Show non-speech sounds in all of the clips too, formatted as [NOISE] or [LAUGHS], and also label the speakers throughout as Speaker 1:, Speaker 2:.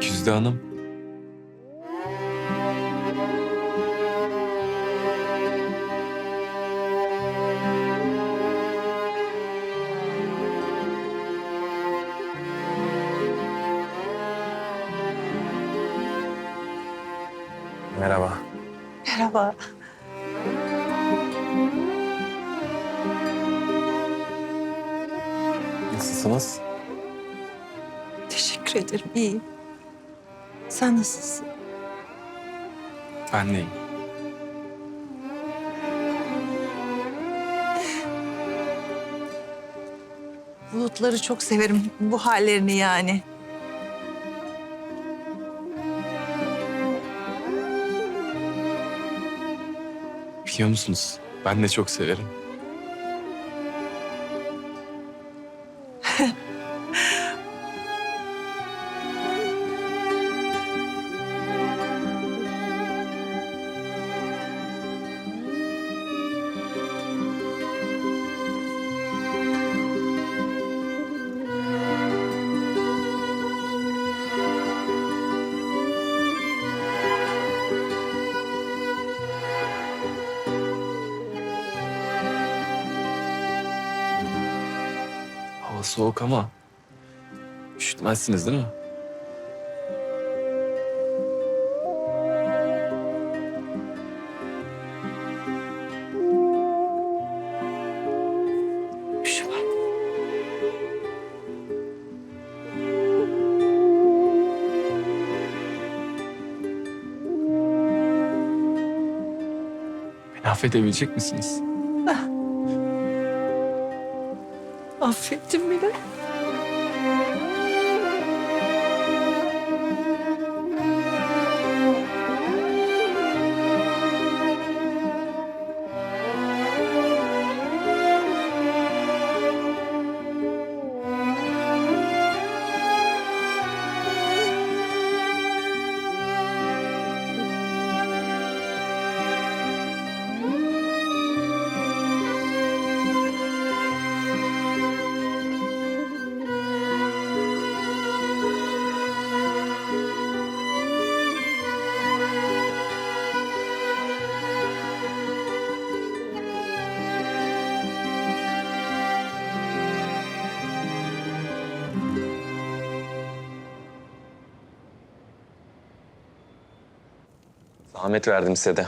Speaker 1: Güzde Hanım. Merhaba.
Speaker 2: Merhaba.
Speaker 1: Nasılsınız?
Speaker 2: Teşekkür ederim. İyiyim. Sen nasılsın?
Speaker 1: Ben deyim.
Speaker 2: Bulutları çok severim. Bu hallerini yani.
Speaker 1: Biliyor musunuz? Ben de çok severim. [LAUGHS] soğuk ama üşütmezsiniz değil mi? Beni affedebilecek misiniz?
Speaker 2: Affettim bile.
Speaker 1: Zahmet verdim size de.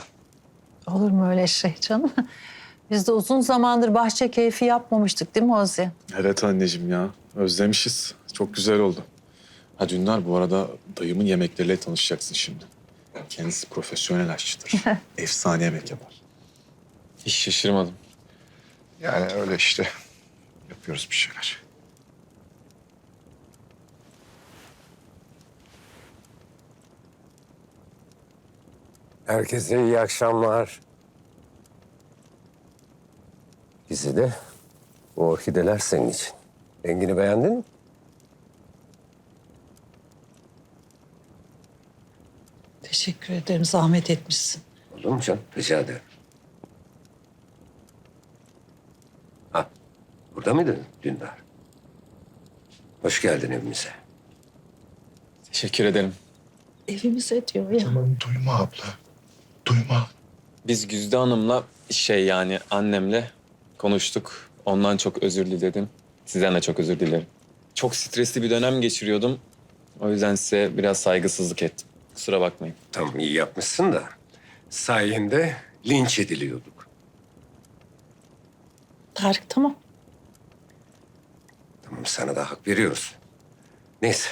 Speaker 3: Olur mu öyle şey canım? [LAUGHS] Biz de uzun zamandır bahçe keyfi yapmamıştık değil mi Ozi?
Speaker 4: Evet anneciğim ya. Özlemişiz. Çok güzel oldu. Ha Dündar bu arada dayımın yemekleriyle tanışacaksın şimdi. Kendisi profesyonel aşçıdır. [LAUGHS] Efsane yemek yapar.
Speaker 1: Hiç şaşırmadım.
Speaker 5: Yani öyle işte. Yapıyoruz bir şeyler.
Speaker 6: Herkese iyi akşamlar. Bizi de bu orkideler senin için. Rengini beğendin mi?
Speaker 3: Teşekkür ederim. Zahmet etmişsin.
Speaker 6: Olur mu canım? Rica ederim. Ha, burada mıydın Dündar? Hoş geldin evimize.
Speaker 1: Teşekkür ederim.
Speaker 3: Evimize diyor ya.
Speaker 5: Aman duyma abla. Duyma.
Speaker 1: Biz Güzde Hanım'la şey yani annemle konuştuk. Ondan çok özür diledim. Sizden de çok özür dilerim. Çok stresli bir dönem geçiriyordum. O yüzden size biraz saygısızlık ettim. Kusura bakmayın.
Speaker 6: Tamam iyi yapmışsın da sayende linç ediliyorduk.
Speaker 3: Tarık tamam.
Speaker 6: Tamam sana da hak veriyoruz. Neyse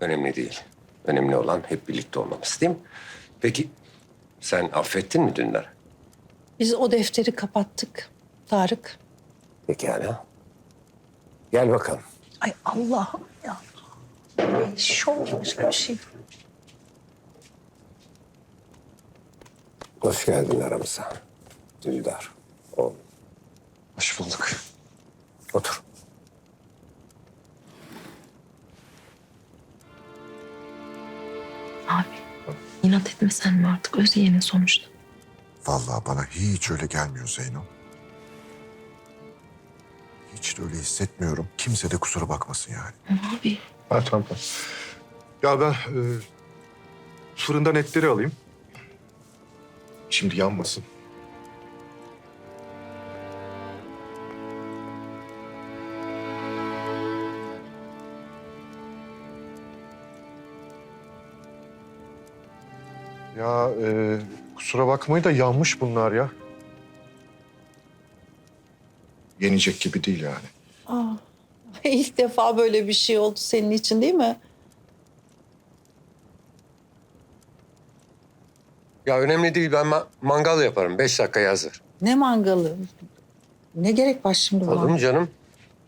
Speaker 6: önemli değil. Önemli olan hep birlikte olmamız değil mi? Peki sen affettin mi Dündar?
Speaker 3: Biz o defteri kapattık Tarık.
Speaker 6: Pekala. Gel bakalım.
Speaker 3: Ay Allah'ım ya. Şov başka bir şey.
Speaker 6: Hoş geldin aramıza. Dündar. Oğlum.
Speaker 5: Hoş bulduk.
Speaker 6: Otur.
Speaker 7: İnat etmesen mi artık Özyeğin'in sonuçta?
Speaker 5: Vallahi bana hiç öyle gelmiyor Zeyno. Hiç de öyle hissetmiyorum. Kimse de kusura bakmasın yani.
Speaker 7: Ama abi
Speaker 5: Ha tamam. Ya ben e, fırından etleri alayım. Şimdi yanmasın. Ya e, kusura bakmayın da yanmış bunlar ya. Yenecek gibi değil yani.
Speaker 8: Aa, ilk defa böyle bir şey oldu senin için değil mi?
Speaker 6: Ya önemli değil ben ma- mangal yaparım. Beş dakikaya hazır.
Speaker 8: Ne mangalı? Ne gerek var şimdi
Speaker 6: Olur
Speaker 8: buna?
Speaker 6: mu canım?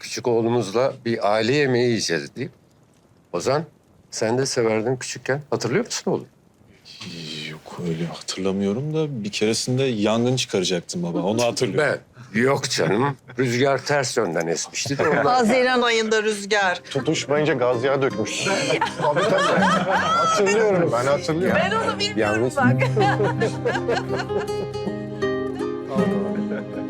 Speaker 6: Küçük oğlumuzla bir aile yemeği yiyeceğiz değil mi? Ozan sen de severdin küçükken. Hatırlıyor musun oğlum?
Speaker 4: Yok öyle hatırlamıyorum da bir keresinde yangın çıkaracaktım baba. Onu hatırlıyorum.
Speaker 6: Ben. Yok canım. Rüzgar ters yönden esmişti de ondan.
Speaker 2: Haziran ayında rüzgar.
Speaker 5: Tutuşmayınca gaz yağı dökmüş. tabii [LAUGHS] tabii. Hatırlıyorum ben hatırlıyorum.
Speaker 2: Ben onu bilmiyorum
Speaker 6: Yalnız-
Speaker 2: bak. [LAUGHS] [LAUGHS]